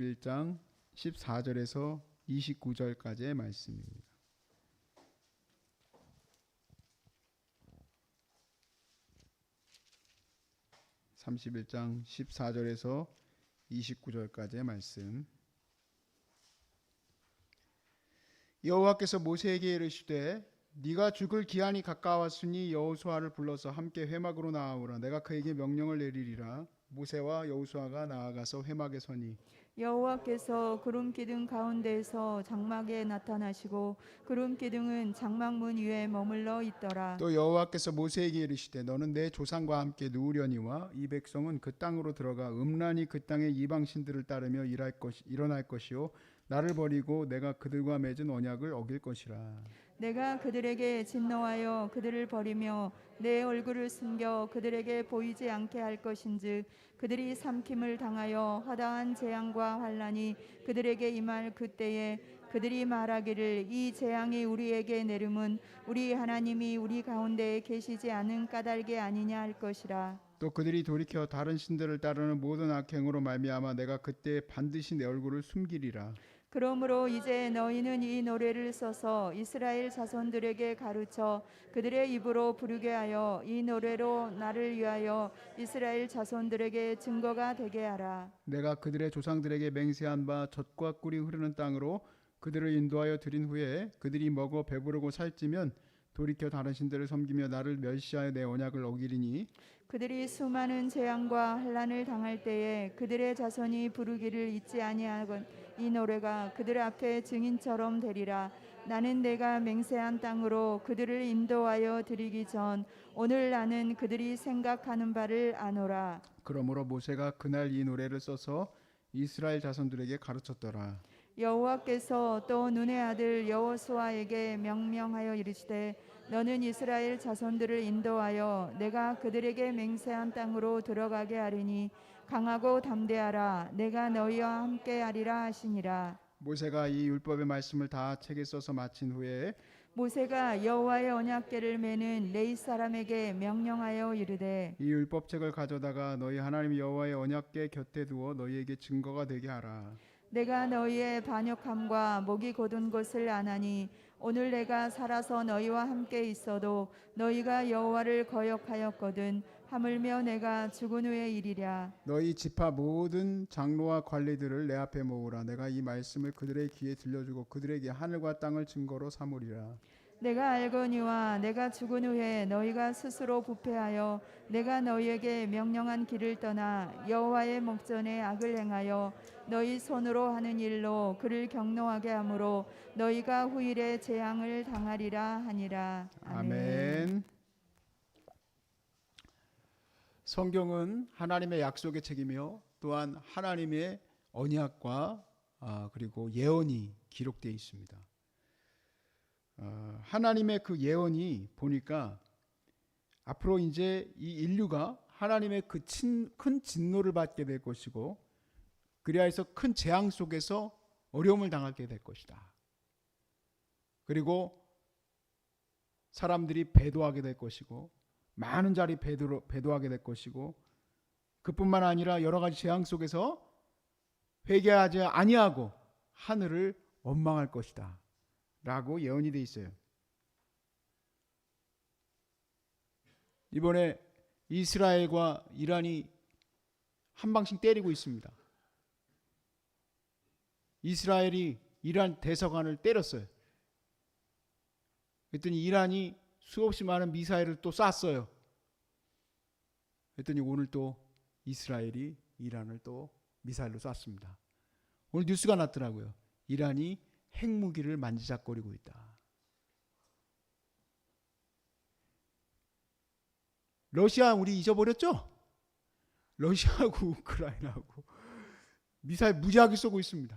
1장 14절에서 29절까지의 말씀입니다. (31장 14절에서 29절까지의 말씀. 여호와께서 모세에게 이르시되 네가 죽을 기한이 가까웠으니 여호수아를 불러서 함께 회막으로 나아오라. 내가 그에게 명령을 내리리라. 모세와 여호수아가 나아가서 회막에 서니 여호와께서 구름 기둥 가운데에서 장막에 나타나시고 구름 기둥은 장막문 위에 머물러 있더라. 또 여호와께서 모세에게 이르시되 너는 내 조상과 함께 누우려니와 이 백성은 그 땅으로 들어가 음란히 그 땅의 이방 신들을 따르며 일할 것 일어날 것이요 나를 버리고 내가 그들과 맺은 언약을 어길 것이라 내가 그들에게 진노하여 그들을 버리며 내 얼굴을 숨겨 그들에게 보이지 않게 할 것인즉 그들이 삼킴을 당하여 허다한 재앙과 환란이 그들에게 임할 그때에 그들이 말하기를 이 재앙이 우리에게 내림은 우리 하나님이 우리 가운데에 계시지 않은 까닭이 아니냐 할 것이라. 또 그들이 돌이켜 다른 신들을 따르는 모든 악행으로 말미암아 내가 그때 반드시 내 얼굴을 숨기리라 그러므로 이제 너희는 이 노래를 써서 이스라엘 자손들에게 가르쳐 그들의 입으로 부르게 하여 이 노래로 나를 위하여 이스라엘 자손들에게 증거가 되게 하라. 내가 그들의 조상들에게 맹세한 바 젖과 꿀이 흐르는 땅으로 그들을 인도하여 들인 후에 그들이 먹어 배부르고 살찌면 돌이켜 다른 신들을 섬기며 나를 멸시하여 내 언약을 어기리니 그들이 수많은 재앙과 환란을 당할 때에 그들의 자손이 부르기를 잊지 아니하건 이 노래가 그들 앞에 증인처럼 되리라. 나는 내가 맹세한 땅으로 그들을 인도하여 드리기 전 오늘 나는 그들이 생각하는 바를 아노라. 그러므로 모세가 그날 이 노래를 써서 이스라엘 자손들에게 가르쳤더라 여호와께서 또 눈의 아들 여호수아에게 명명하여 이르시되 너는 이스라엘 자손들을 인도하여 내가 그들에게 맹세한 땅으로 들어가게 하리니 강하고 담대하라. 내가 너희와 함께 하리라 하시니라. 모세가 이 율법의 말씀을 다 책에 써서 마친 후에 모세가 여호와의 언약궤를 메는 레이 사람에게 명령하여 이르되 이 율법책을 가져다가 너희 하나님 여호와의 언약궤 곁에 두어 너희에게 증거가 되게 하라. 내가 너희의 반역함과 목이 곧은 것을 아나니 오늘 내가 살아서 너희와 함께 있어도 너희가 여호와를 거역하였거든 하물며 내가 죽은 후의 일이랴. 너희 지파 모든 장로와 관리들을 내 앞에 모으라. 내가 이 말씀을 그들의 귀에 들려주고 그들에게 하늘과 땅을 증거로 삼으리라. 내가 알거니와 내가 죽은 후에 너희가 스스로 부패하여 내가 너희에게 명령한 길을 떠나 여호와의 목전에 악을 행하여 너희 손으로 하는 일로 그를 경노하게 하므로 너희가 후일에 재앙을 당하리라 하니라. 아멘. 성경은 하나님의 약속의 책이며 또한 하나님의 언약과 아, 그리고 예언이 기록되어 있습니다. 어, 하나님의 그 예언이 보니까 앞으로 이제 이 인류가 하나님의 그 큰 진노를 받게 될 것이고 그리하여서 큰 재앙 속에서 어려움을 당하게 될 것이다. 그리고 사람들이 배도하게 될 것이고 많은 자리 배도, 배도하게 될 것이고 그뿐만 아니라 여러 가지 재앙 속에서 회개하지 아니하고 하늘을 원망할 것이다. 라고 예언이 돼 있어요. 이번에 이스라엘과 이란이 한 방씩 때리고 있습니다. 이스라엘이 이란 대사관을 때렸어요. 그랬더니 이란이 수없이 많은 미사일을 또 쐈어요. 그랬더니 오늘 또 이스라엘이 이란을 또 미사일로 쐈습니다. 오늘 뉴스가 났더라고요. 이란이 핵무기를 만지작거리고 있다. 러시아 우리 잊어버렸죠? 러시아하고 우크라이나하고 미사일 무지하게 쏘고 있습니다.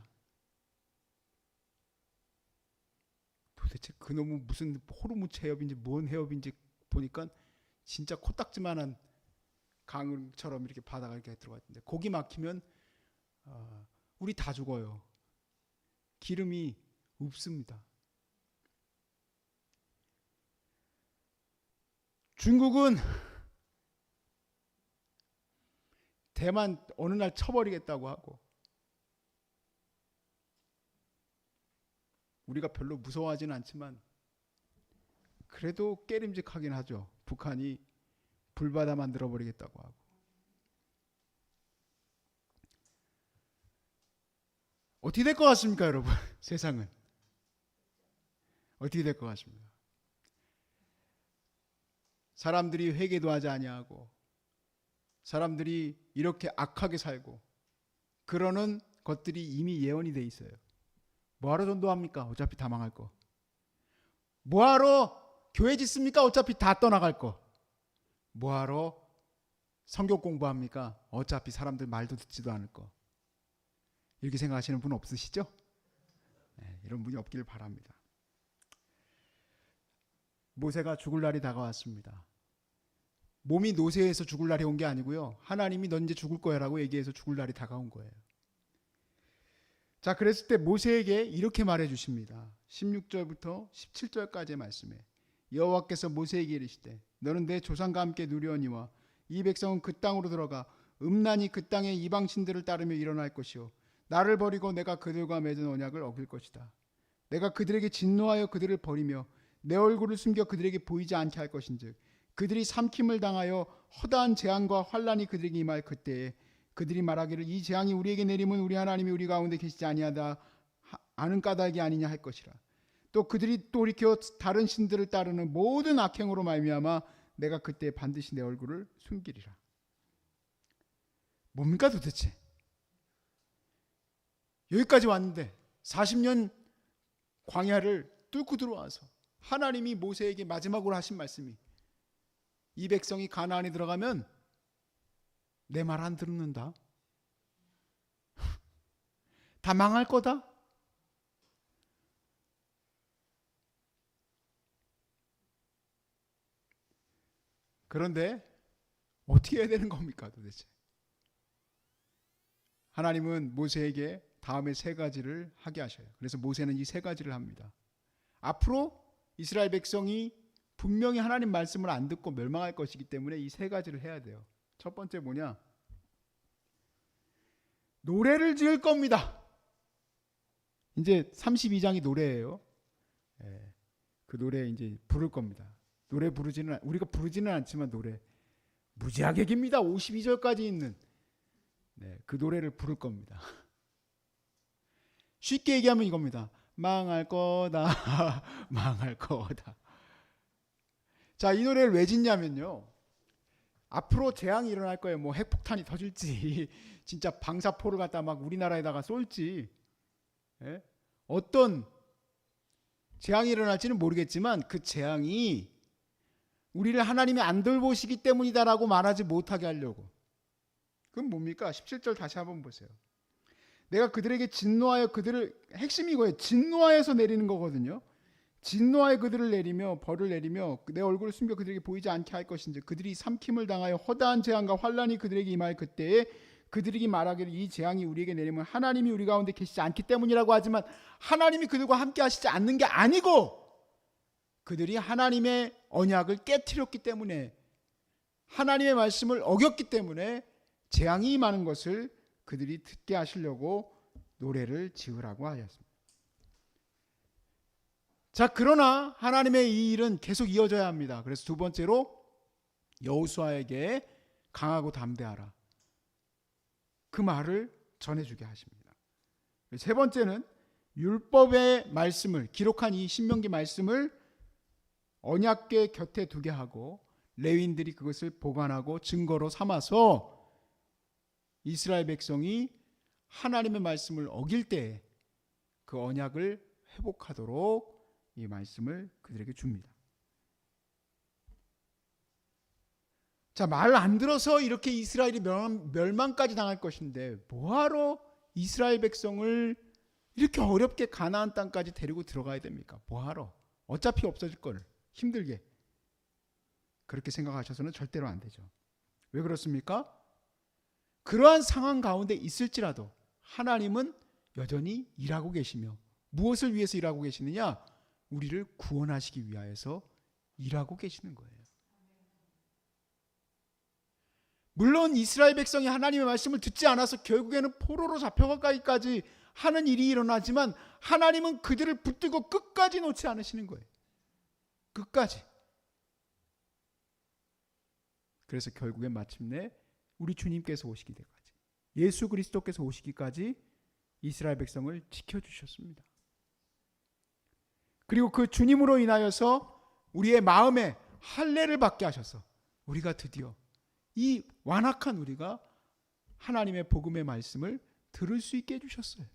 도대체 그놈은 무슨 호르무즈 해협인지 뭔 해협인지 보니까 진짜 코딱지만한 강처럼 이렇게 바다가 이렇게 들어가 있는데 거기 막히면 어, 우리 다 죽어요. 기름이 없습니다. 중국은 대만 어느 날 쳐버리겠다고 하고 우리가 별로 무서워하지는 않지만 그래도 깨림직하긴 하죠. 북한이 불바다 만들어 버리겠다고 하고. 어떻게 될 것 같습니까, 여러분? 세상은 어떻게 될 것 같습니까? 사람들이 회개도 하지 아니하고 사람들이 이렇게 악하게 살고 그러는 것들이 이미 예언이 돼 있어요. 뭐하러 전도합니까? 어차피 다 망할 거. 뭐하러 교회 짓습니까? 어차피 다 떠나갈 거. 뭐하러 성경 공부합니까? 어차피 사람들 말도 듣지도 않을 거. 이렇게 생각하시는 분 없으시죠? 네, 이런 분이 없기를 바랍니다. 모세가 죽을 날이 다가왔습니다. 몸이 노쇠해서 죽을 날이 온 게 아니고요. 하나님이 넌 이제 죽을 거야라고 얘기해서 죽을 날이 다가온 거예요. 자, 그랬을 때 모세에게 이렇게 말해 주십니다. 16절부터 17절까지의 말씀에 여호와께서 모세에게 이르시되 너는 내 조상과 함께 누려니와 이 백성은 그 땅으로 들어가 음란히 그 땅의 이방 신들을 따르며 일어날 것이요 나를 버리고 내가 그들과 맺은 언약을 어길 것이다. 내가 그들에게 진노하여 그들을 버리며 내 얼굴을 숨겨 그들에게 보이지 않게 할 것인즉 그들이 삼킴을 당하여 허다한 재앙과 환란이 그들에게 임할 그때에 그들이 말하기를 이 재앙이 우리에게 내림은 우리 하나님이 우리 가운데 계시지 아니하다 하- 아는 까닭이 아니냐 할 것이라. 또 그들이 돌이켜 다른 신들을 따르는 모든 악행으로 말미암아 내가 그때 반드시 내 얼굴을 숨기리라. 뭡니까 도대체? 여기까지 왔는데 40년 광야를 뚫고 들어와서 하나님이 모세에게 마지막으로 하신 말씀이 이 백성이 가나안에 들어가면 내 말 안 듣는다. 다 망할 거다. 그런데 어떻게 해야 되는 겁니까 도대체? 하나님은 모세에게 다음에 세 가지를 하게 하셔요. 그래서 모세는 이 세 가지를 합니다. 앞으로 이스라엘 백성이 분명히 하나님 말씀을 안 듣고 멸망할 것이기 때문에 이 세 가지를 해야 돼요. 첫 번째 뭐냐? 노래를 지을 겁니다. 이제 32장이 노래예요. 예, 그 노래 이제 부를 겁니다. 노래 부르지는 우리가 부르지는 않지만 노래 무지하게 깁니다. 52절까지 있는 네, 그 노래를 부를 겁니다. 쉽게 얘기하면 이겁니다. 망할 거다. 망할 거다. 자, 이 노래를 왜 짓냐면요. 앞으로 재앙이 일어날 거예요. 뭐 핵폭탄이 터질지, 진짜 방사포를 갖다 막 우리나라에다가 쏠지, 예? 어떤 재앙이 일어날지는 모르겠지만 그 재앙이 우리를 하나님이 안 돌보시기 때문이다라고 말하지 못하게 하려고. 그건 뭡니까? 17절 다시 한번 보세요. 내가 그들에게 진노하여 그들을 핵심이 이거예요. 진노하여서 내리는 거거든요. 진노하여 그들을 내리며 벌을 내리며 내 얼굴을 숨겨 그들에게 보이지 않게 할 것인지 그들이 삼킴을 당하여 허다한 재앙과 환란이 그들에게 임할 그때에 그들이 말하기를 이 재앙이 우리에게 내리면 하나님이 우리 가운데 계시지 않기 때문이라고 하지만 하나님이 그들과 함께 하시지 않는 게 아니고 그들이 하나님의 언약을 깨뜨렸기 때문에 하나님의 말씀을 어겼기 때문에 재앙이 임하는 것을 그들이 듣게 하시려고 노래를 지으라고 하였습니다. 자, 그러나 하나님의 이 일은 계속 이어져야 합니다. 그래서 두 번째로 여호수아에게 강하고 담대하라. 그 말을 전해주게 하십니다. 세 번째는 율법의 말씀을 기록한 이 신명기 말씀을 언약궤 곁에 두게 하고 레위인들이 그것을 보관하고 증거로 삼아서 이스라엘 백성이 하나님의 말씀을 어길 때 그 언약을 회복하도록 이 말씀을 그들에게 줍니다. 자, 말 안 들어서 이렇게 이스라엘이 멸망, 멸망 까지 당할 것인데 뭐하러 이스라엘 백성을 이렇게 어렵게 가나안 땅까지 데리고 들어가야 됩니까? 뭐하러? 어차피 없어질 걸 힘들게 그렇게 생각하셔서는 절대로 안 되죠. 왜 그렇습니까? 그러한 상황 가운데 있을지라도 하나님은 여전히 일하고 계시며 무엇을 위해서 일하고 계시느냐? 우리를 구원하시기 위하여서 일하고 계시는 거예요. 물론 이스라엘 백성이 하나님의 말씀을 듣지 않아서 결국에는 포로로 잡혀가기까지 하는 일이 일어나지만 하나님은 그들을 붙들고 끝까지 놓지 않으시는 거예요. 끝까지. 그래서 결국엔 마침내 우리 주님께서 오시기 때까지 예수 그리스도께서 오시기까지 이스라엘 백성을 지켜 주셨습니다. 그리고 그 주님으로 인하여서 우리의 마음에 할례를 받게 하셔서 우리가 드디어 이 완악한 우리가 하나님의 복음의 말씀을 들을 수 있게 해주셨어요.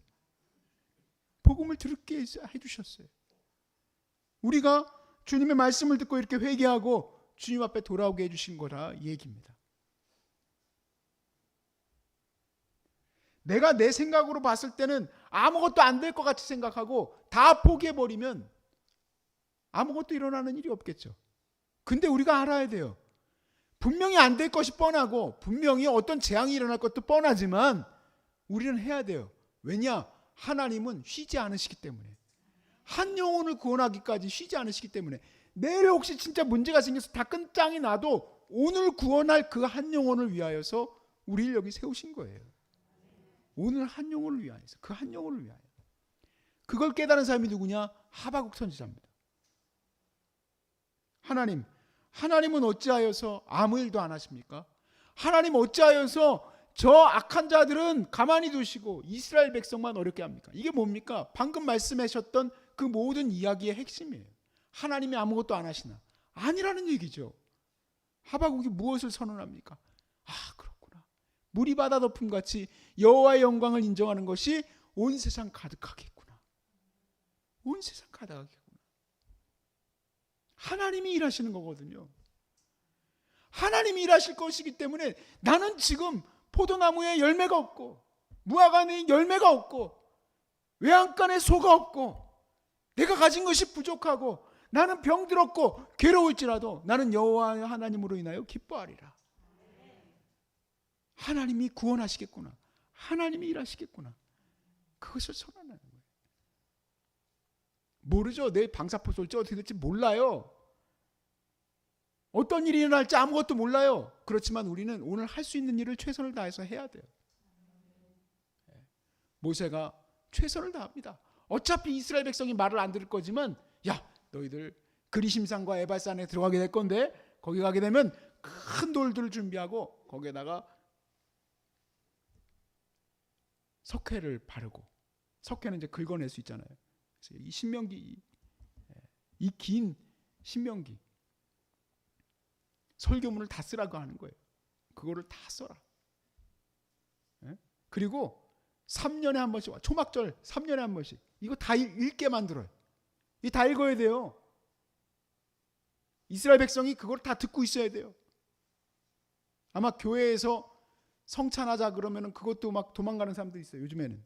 복음을 들게 해주셨어요. 우리가 주님의 말씀을 듣고 이렇게 회개하고 주님 앞에 돌아오게 해주신 거라 이 얘기입니다. 내가 내 생각으로 봤을 때는 아무것도 안 될 것 같이 생각하고 다 포기해버리면 아무것도 일어나는 일이 없겠죠. 근데 우리가 알아야 돼요. 분명히 안 될 것이 뻔하고 분명히 어떤 재앙이 일어날 것도 뻔하지만 우리는 해야 돼요. 왜냐? 하나님은 쉬지 않으시기 때문에. 한 영혼을 구원하기까지 쉬지 않으시기 때문에 내일 혹시 진짜 문제가 생겨서 다 끝장이 나도 오늘 구원할 그 한 영혼을 위하여서 우리를 여기 세우신 거예요. 오늘 한 영혼을 위하여서 그 한 영혼을 위하여. 그걸 깨달은 사람이 누구냐? 하바국 선지자입니다. 하나님, 하나님은 어찌하여서 아무 일도 안 하십니까? 하나님 어찌하여서 저 악한 자들은 가만히 두시고 이스라엘 백성만 어렵게 합니까? 이게 뭡니까? 방금 말씀하셨던 그 모든 이야기의 핵심이에요. 하나님이 아무것도 안 하시나? 아니라는 얘기죠. 하바국이 무엇을 선언합니까? 아, 그렇구나. 물이 바다 덮음 같이 여호와의 영광을 인정하는 것이 온 세상 가득하겠구나. 온 세상 가득하겠구나. 하나님이 일하시는 거거든요. 하나님이 일하실 것이기 때문에 나는 지금 포도나무에 열매가 없고 무화과에 열매가 없고 외양간에 소가 없고 내가 가진 것이 부족하고 나는 병들었고 괴로울지라도 나는 여호와 하나님으로 인하여 기뻐하리라. 하나님이 구원하시겠구나. 하나님이 일하시겠구나. 그것을 선언하는. 모르죠. 내 방사포 쏠지 어떻게 될지 몰라요. 어떤 일이 일어날지 아무것도 몰라요. 그렇지만 우리는 오늘 할 수 있는 일을 최선을 다해서 해야 돼요. 예. 모세가 최선을 다합니다. 어차피 이스라엘 백성이 말을 안 들을 거지만 야 너희들 그리심산과 에발산에 들어가게 될 건데 거기 가게 되면 큰 돌들을 준비하고 거기에다가 석회를 바르고 석회는 이제 긁어낼 수 있잖아요. 이 신명기 이 긴 신명기 설교문을 다 쓰라고 하는 거예요. 그거를 다 써라. 예? 그리고 3년에 한 번씩 초막절 3년에 한 번씩 이거 다 읽- 읽게 만들어요. 이 다 읽어야 돼요. 이스라엘 백성이 그걸 다 듣고 있어야 돼요. 아마 교회에서 성찬하자 그러면은 그것도 막 도망가는 사람도 있어요. 요즘에는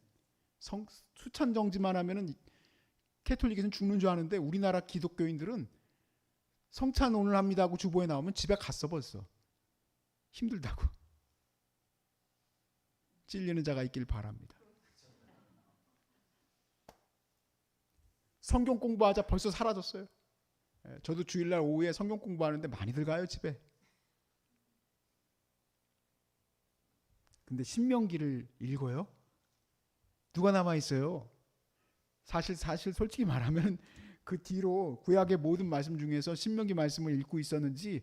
성, 수찬 정지만 하면은 캐톨릭에서는 죽는 줄 아는데 우리나라 기독교인들은 성찬 오늘 합니다 하고 주보에 나오면 집에 갔어 벌써 힘들다고 찔리는 자가 있길 바랍니다. 성경 공부하자 벌써 사라졌어요. 예, 저도 주일날 오후에 성경 공부하는데 많이들 가요 집에. 근데 신명기를 읽어요? 누가 남아 있어요? 사실 사실 솔직히 말하면 그 뒤로 구약의 모든 말씀 중에서 신명기 말씀을 읽고 있었는지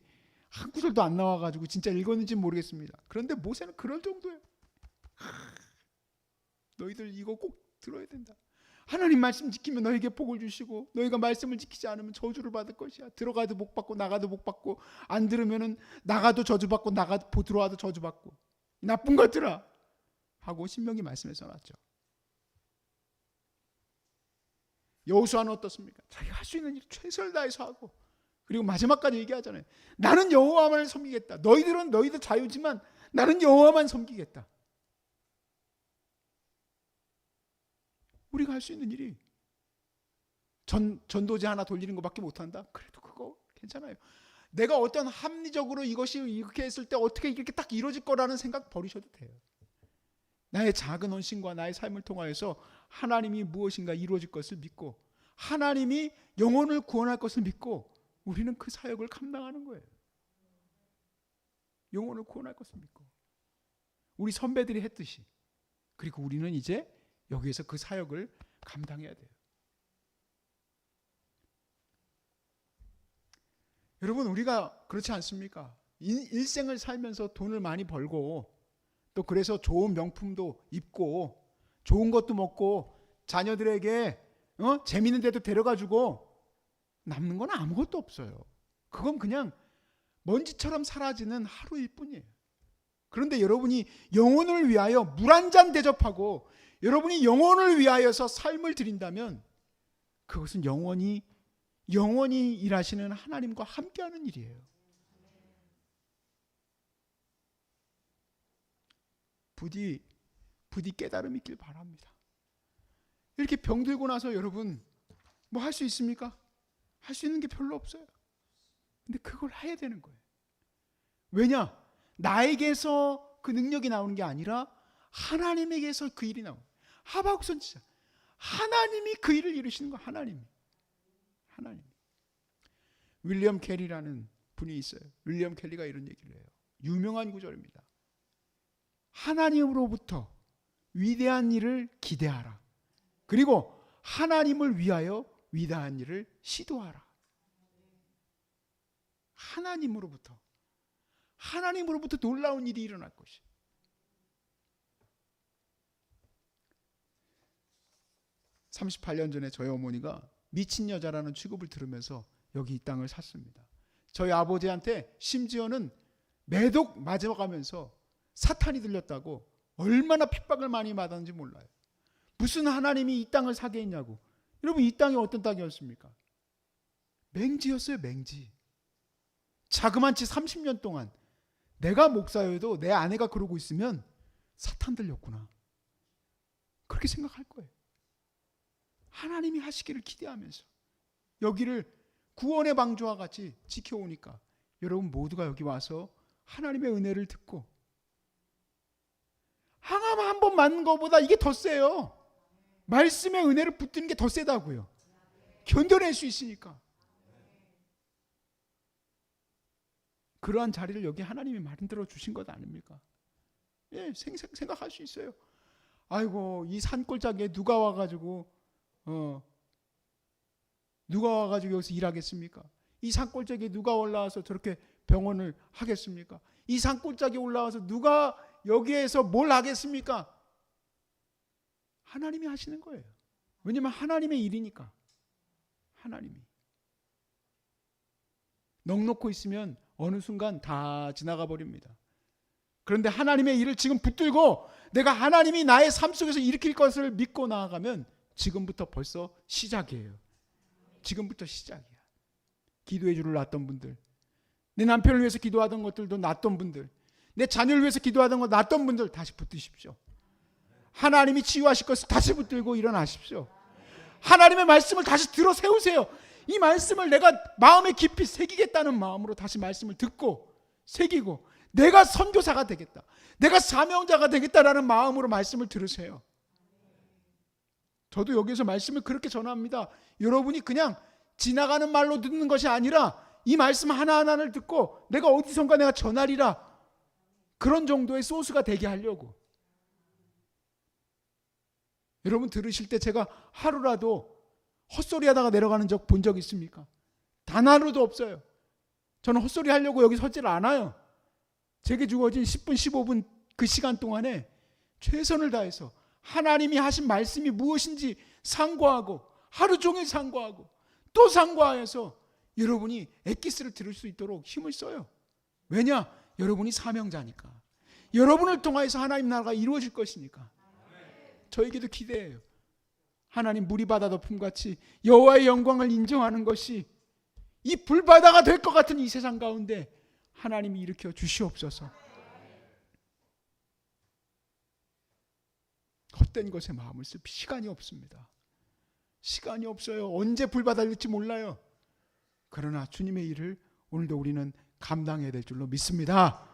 한 구절도 안 나와가지고 진짜 읽었는지 모르겠습니다. 그런데 모세는 그럴 정도예요. 하, 너희들 이거 꼭 들어야 된다. 하나님 말씀 지키면 너에게 복을 주시고 너희가 말씀을 지키지 않으면 저주를 받을 것이야. 들어가도 복 받고 나가도 복 받고 안 들으면은 나가도 저주 받고 나가도 들어와도 저주 받고 나쁜 것들아 하고 신명기 말씀에 써놨죠. 여호수아는 어떻습니까? 자기가 할 수 있는 일 최선을 다해서 하고 그리고 마지막까지 얘기하잖아요. 나는 여호와만을 섬기겠다. 너희들은 너희들 자유지만 나는 여호와만 섬기겠다. 우리가 할 수 있는 일이 전 전도제 하나 돌리는 것밖에 못 한다. 그래도 그거 괜찮아요. 내가 어떤 합리적으로 이것이 이렇게 했을 때 어떻게 이렇게 딱 이루어질 거라는 생각 버리셔도 돼요. 나의 작은 헌신과 나의 삶을 통하여서 하나님이 무엇인가 이루어질 것을 믿고 하나님이 영혼을 구원할 것을 믿고 우리는 그 사역을 감당하는 거예요. 영혼을 구원할 것을 믿고 우리 선배들이 했듯이 그리고 우리는 이제 여기에서 그 사역을 감당해야 돼요. 여러분 우리가 그렇지 않습니까? 일- 일생을 살면서 돈을 많이 벌고 또 그래서 좋은 명품도 입고 좋은 것도 먹고 자녀들에게 어? 재밌는 데도 데려가 주고 남는 건 아무것도 없어요. 그건 그냥 먼지처럼 사라지는 하루일 뿐이에요. 그런데 여러분이 영혼을 위하여 물 한 잔 대접하고 여러분이 영혼을 위하여서 삶을 드린다면 그것은 영원히 영원히 일하시는 하나님과 함께하는 일이에요. 부디 부디 깨달음 있길 바랍니다. 이렇게 병들고 나서 여러분 뭐 할 수 있습니까? 할 수 있는 게 별로 없어요. 근데 그걸 해야 되는 거예요. 왜냐? 나에게서 그 능력이 나오는 게 아니라 하나님에게서 그 일이 나오는 하박국 선지자 하나님이 그 일을 이루시는 거 하나님이 하나님 윌리엄 캐리라는 분이 있어요. 윌리엄 켈리가 이런 얘기를 해요. 유명한 구절입니다. 하나님으로부터 위대한 일을 기대하라. 그리고 하나님을 위하여 위대한 일을 시도하라. 하나님으로부터 하나님으로부터 놀라운 일이 일어날 것이. (38년) 전에 저희 어머니가 미친 여자라는 취급을 들으면서 여기 이 땅을 샀습니다. 저희 아버지한테 심지어는 매독 맞아가면서 사탄이 들렸다고 얼마나 핍박을 많이 받았는지 몰라요. 무슨 하나님이 이 땅을 사게 했냐고. 여러분 이 땅이 어떤 땅이었습니까? 맹지였어요, 맹지. 자그만치 30년 동안 내가 목사여도 내 아내가 그러고 있으면 사탄 들렸구나. 그렇게 생각할 거예요. 하나님이 하시기를 기대하면서 여기를 구원의 방주와 같이 지켜오니까 여러분 모두가 여기 와서 하나님의 은혜를 듣고 항암 한번 맞는 것보다 이게 더 세요. 말씀의 은혜를 붙드는 게 더 세다고요. 견뎌낼 수 있으니까. 그러한 자리를 여기 하나님이 만들어 주신 것 아닙니까? 예, 생, 생, 생각할 수 있어요. 아이고 이 산골짜기에 누가 와가지고 어 누가 와가지고 여기서 일하겠습니까? 이 산골짜기에 누가 올라와서 저렇게 병원을 하겠습니까? 이 산골짜기에 올라와서 누가 여기에서 뭘 하겠습니까? 하나님이 하시는 거예요. 왜냐면 하나님의 일이니까. 하나님이. 넉넉고 있으면 어느 순간 다 지나가 버립니다. 그런데 하나님의 일을 지금 붙들고 내가 하나님이 나의 삶 속에서 일으킬 것을 믿고 나아가면 지금부터 벌써 시작이에요. 지금부터 시작이야. 기도의 줄을 놨던 분들, 내 남편을 위해서 기도하던 것들도 놨던 분들, 내 자녀를 위해서 기도하던 것 놨던 분들 다시 붙드십시오. 하나님이 치유하실 것을 다시 붙들고 일어나십시오. 하나님의 말씀을 다시 들어 세우세요. 이 말씀을 내가 마음에 깊이 새기겠다는 마음으로 다시 말씀을 듣고 새기고 내가 선교사가 되겠다. 내가 사명자가 되겠다라는 마음으로 말씀을 들으세요. 저도 여기서 말씀을 그렇게 전합니다. 여러분이 그냥 지나가는 말로 듣는 것이 아니라 이 말씀 하나하나를 듣고 내가 어디선가 내가 전하리라 그런 정도의 소스가 되게 하려고. 여러분 들으실 때 제가 하루라도 헛소리 하다가 내려가는 적 본 적 있습니까? 단 하루도 없어요. 저는 헛소리 하려고 여기 서질 않아요. 제게 주어진 10분, 15분 그 시간 동안에 최선을 다해서 하나님이 하신 말씀이 무엇인지 상고하고 하루 종일 상고하고 또 상고하여서 여러분이 엑기스를 들을 수 있도록 힘을 써요. 왜냐? 여러분이 사명자니까. 여러분을 통하여서 하나님 나라가 이루어질 것이니까. 저에게도 기대해요. 하나님 물이 바다 덮음같이 여호와의 영광을 인정하는 것이 이 불바다가 될 것 같은 이 세상 가운데 하나님이 일으켜 주시옵소서. 헛된 것에 마음을 쓸 시간이 없습니다. 시간이 없어요. 언제 불바다를 될지 몰라요. 그러나 주님의 일을 오늘도 우리는 감당해야 될 줄로 믿습니다.